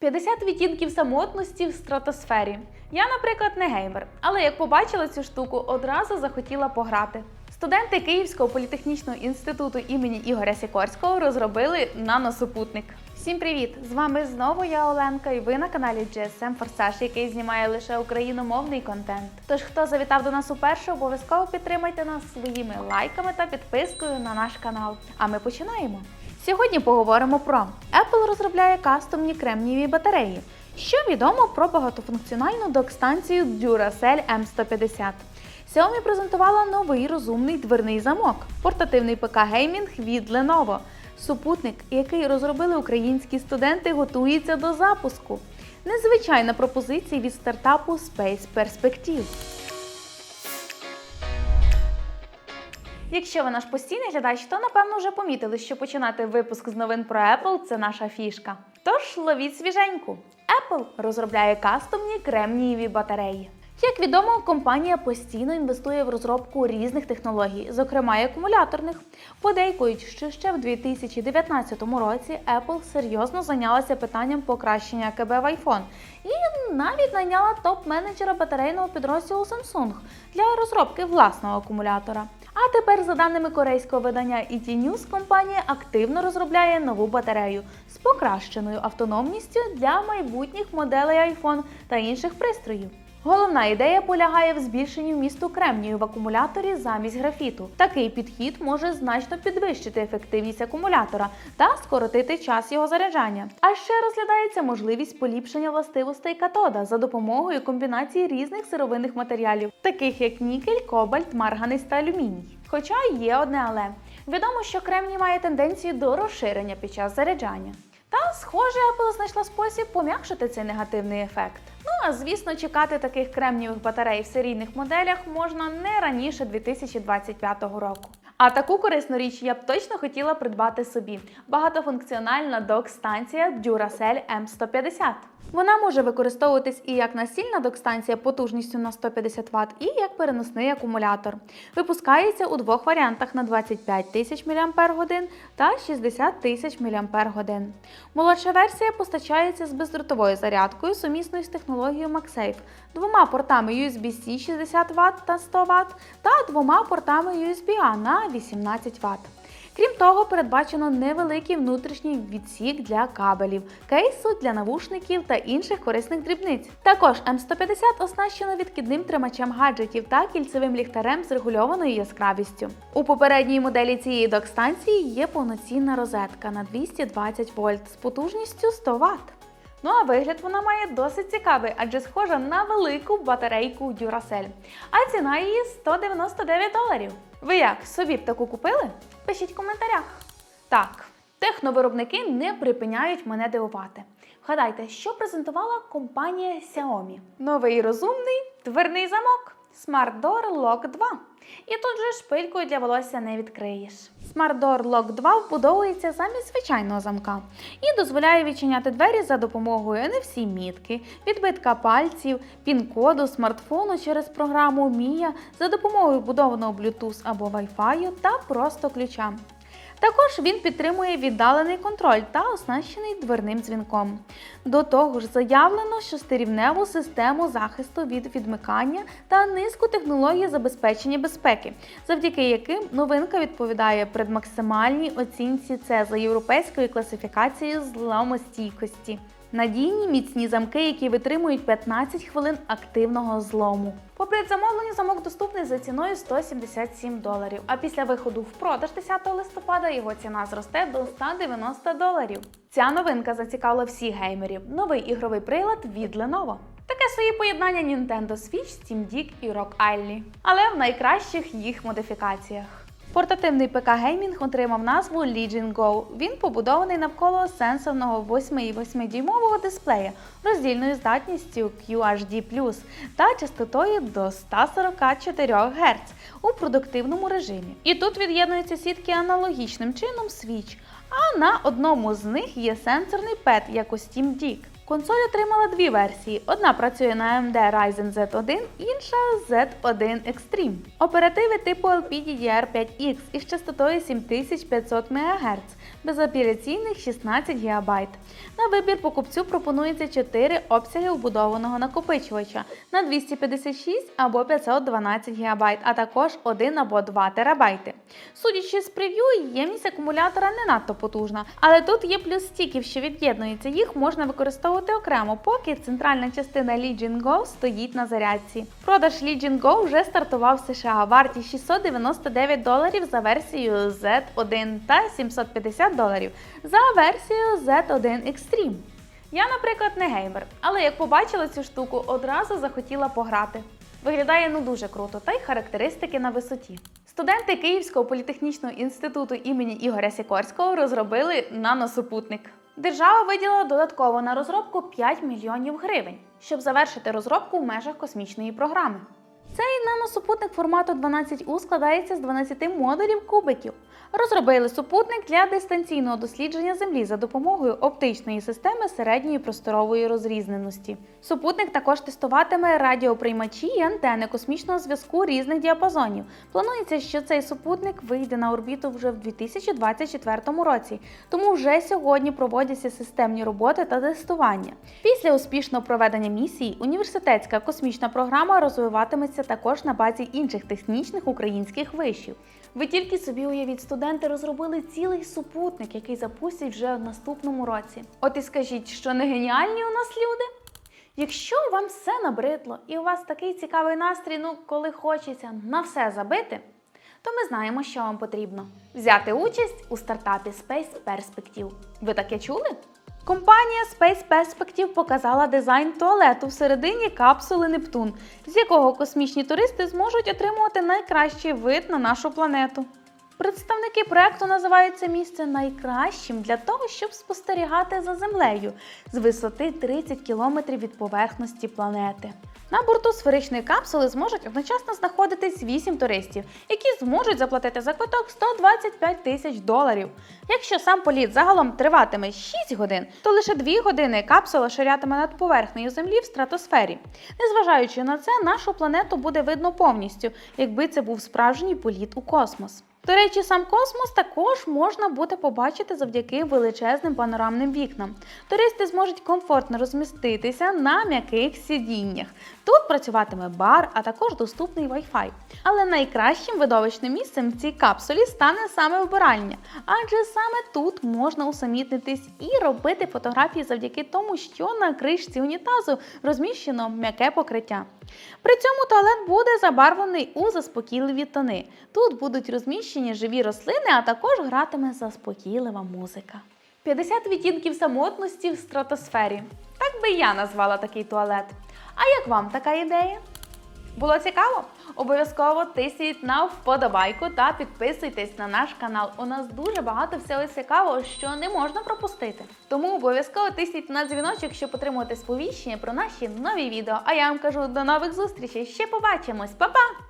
50 відтінків самотності в стратосфері. Я, наприклад, не геймер, але як побачила цю штуку, одразу захотіла пограти. Студенти Київського політехнічного інституту імені Ігоря Сікорського розробили наносупутник. Всім привіт! З вами знову я Оленка, і ви на каналі GSM Forsage, який знімає лише україномовний контент. Тож, хто завітав до нас уперше, обов'язково підтримайте нас своїми лайками та підпискою на наш канал. А ми починаємо. Сьогодні поговоримо про Apple розробляє кастомні кремнієві батареї. Що відомо про багатофункціональну док-станцію Duracell M150. Xiaomi презентувала новий розумний дверний замок, портативний ПК геймінг від Lenovo. Супутник, який розробили українські студенти, готується до запуску. Незвичайна пропозиція від стартапу Space Perspective. Якщо ви наш постійний глядач, то напевно вже помітили, що починати випуск з новин про Apple це наша фішка. Тож ловіть свіженьку. Apple розробляє кастомні кремнієві батареї. Як відомо, компанія постійно інвестує в розробку різних технологій, зокрема й акумуляторних. Подейкують, що ще в 2019 році Apple серйозно зайнялася питанням покращення КБ в iPhone і навіть найняла топ-менеджера батарейного підрозділу Samsung для розробки власного акумулятора. А тепер, за даними корейського видання ET News, компанія активно розробляє нову батарею з покращеною автономністю для майбутніх моделей iPhone та інших пристроїв. Головна ідея полягає в збільшенні вмісту кремнію в акумуляторі замість графіту. Такий підхід може значно підвищити ефективність акумулятора та скоротити час його заряджання. А ще розглядається можливість поліпшення властивостей катода за допомогою комбінації різних сировинних матеріалів, таких як нікель, кобальт, марганець та алюміній. Хоча є одне але відомо, що кремній має тенденцію до розширення під час заряджання. Та, схоже, Apple знайшла спосіб пом'якшити цей негативний ефект. Ну а звісно, чекати таких кремнієвих батарей в серійних моделях можна не раніше 2025 року. А таку корисну річ я б точно хотіла придбати собі: багатофункціональна док-станція Duracell M150. Вона може використовуватись і як настільна док-станція потужністю на 150 Вт, і як переносний акумулятор. Випускається у двох варіантах на 25 тисяч мАч та 60 тисяч мАч. Молодша версія постачається з бездротовою зарядкою, сумісною з технологією MagSafe, двома портами USB-C 60 Вт та 100 Вт та двома портами USB-A на 18 Вт. Крім того, передбачено невеликий внутрішній відсік для кабелів, кейсу для навушників та інших корисних дрібниць. Також М150 оснащено відкидним тримачем гаджетів та кільцевим ліхтарем з регульованою яскравістю. У попередній моделі цієї док-станції є повноцінна розетка на 220 вольт з потужністю 100 Вт. Ну а вигляд вона має досить цікавий, адже схожа на велику батарейку Duracell. А ціна її 199 доларів. Ви як, собі б таку купили? Пишіть в коментарях. Так, техновиробники не припиняють мене дивувати. Вгадайте, що презентувала компанія Xiaomi? Новий розумний дверний замок Smart Door Lock 2. І тут же шпилькою для волосся не відкриєш. Smart Door Lock 2 вбудовується замість звичайного замка і дозволяє відчиняти двері за допомогою NFC мітки, відбитка пальців, пін-коду смартфону через програму Mia за допомогою вбудованого Bluetooth або Wi-Fi та просто ключа. Також він підтримує віддалений контроль та оснащений дверним дзвінком. До того ж, заявлено шестирівневу систему захисту від відмикання та низку технологій забезпечення безпеки, завдяки яким новинка відповідає предмаксимальній оцінці це за європейською класифікацією зламостійкості. Надійні міцні замки, які витримують 15 хвилин активного злому. По предзамовленню замок доступний за ціною 177 доларів. А після виходу в продаж 10 листопада його ціна зросте до 190 доларів. Ця новинка зацікавила всіх геймерів. Новий ігровий прилад від Lenovo. Таке своє поєднання Nintendo Switch, Steam Deck і Rock Ally. Але в найкращих їх модифікаціях. Портативний ПК геймінг отримав назву Legion Go. Він побудований навколо сенсорного 8,8 дюймового дисплея роздільною здатністю QHD+, та частотою до 144 Гц у продуктивному режимі. І тут від'єднуються сітки аналогічним чином Switch, а на одному з них є сенсорний пед, як у Steam Deck. Консоль отримала дві версії. Одна працює на AMD Ryzen Z1, інша Z1 Extreme. Оперативи типу LPDDR5X із частотою 7500 МГц, безапеляційних 16 ГБ. На вибір покупцю пропонується 4 обсяги вбудованого накопичувача на 256 або 512 ГБ, а також 1 або 2 ТБ. Судячи з прев'ю, ємність акумулятора не надто потужна, але тут є плюс стіків, що від'єднуються. Їх можна використовувати окремо, поки центральна частина Legion Go стоїть на зарядці. Продаж Legion Go вже стартував в США. Вартість 699 доларів за версією Z1 та 750 доларів за версією Z1 Extreme. Я, наприклад, не геймер, але як побачила цю штуку, одразу захотіла пограти. Виглядає ну дуже круто, та й характеристики на висоті. Студенти Київського політехнічного інституту імені Ігоря Сікорського розробили наносупутник. Держава виділила додатково на розробку 5 мільйонів гривень, щоб завершити розробку в межах космічної програми. Цей наносупутник формату 12У складається з 12 модулів кубиків. Розробили супутник для дистанційного дослідження Землі за допомогою оптичної системи середньої просторової розрізненості. Супутник також тестуватиме радіоприймачі і антени космічного зв'язку різних діапазонів. Планується, що цей супутник вийде на орбіту вже в 2024 році, тому вже сьогодні проводяться системні роботи та тестування. Після успішного проведення місії університетська космічна програма розвиватиметься також на базі інших технічних українських вишів. Ви тільки собі уявіть, студенти розробили цілий супутник, який запустять вже в наступному році. От і скажіть, що не геніальні у нас люди? Якщо вам все набридло і у вас такий цікавий настрій, ну коли хочеться на все забити, то ми знаємо, що вам потрібно: взяти участь у стартапі Space Perspective. Ви таке чули? Компанія Space Perspective показала дизайн туалету всередині капсули Нептун, з якого космічні туристи зможуть отримувати найкращий вид на нашу планету. Представники проекту називають це місце найкращим для того, щоб спостерігати за землею з висоти 30 км від поверхності планети. На борту сферичної капсули зможуть одночасно знаходитись 8 туристів, які зможуть заплатити за квиток 125 тисяч доларів. Якщо сам політ загалом триватиме 6 годин, то лише 2 години капсула ширятиме над поверхнею Землі в стратосфері. Незважаючи на це, нашу планету буде видно повністю, якби це був справжній політ у космос. До речі, сам космос також можна буде побачити завдяки величезним панорамним вікнам. Туристи зможуть комфортно розміститися на м'яких сидіннях. Тут працюватиме бар, а також доступний Wi-Fi. Але найкращим видовищним місцем в цій капсулі стане саме вбиральня, адже саме тут можна усамітнитись і робити фотографії завдяки тому, що на кришці унітазу розміщено м'яке покриття. При цьому туалет буде забарвлений у заспокійливі тони. Тут будуть розміщені живі рослини, а також гратиме заспокійлива музика. 50 відтінків самотності в стратосфері. Так би я назвала такий туалет. А як вам така ідея? Було цікаво? Обов'язково тисніть на вподобайку та підписуйтесь на наш канал. У нас дуже багато всього цікавого, що не можна пропустити. Тому обов'язково тисніть на дзвіночок, щоб отримувати сповіщення про наші нові відео. А я вам кажу до нових зустрічей. Ще побачимось, Па-па!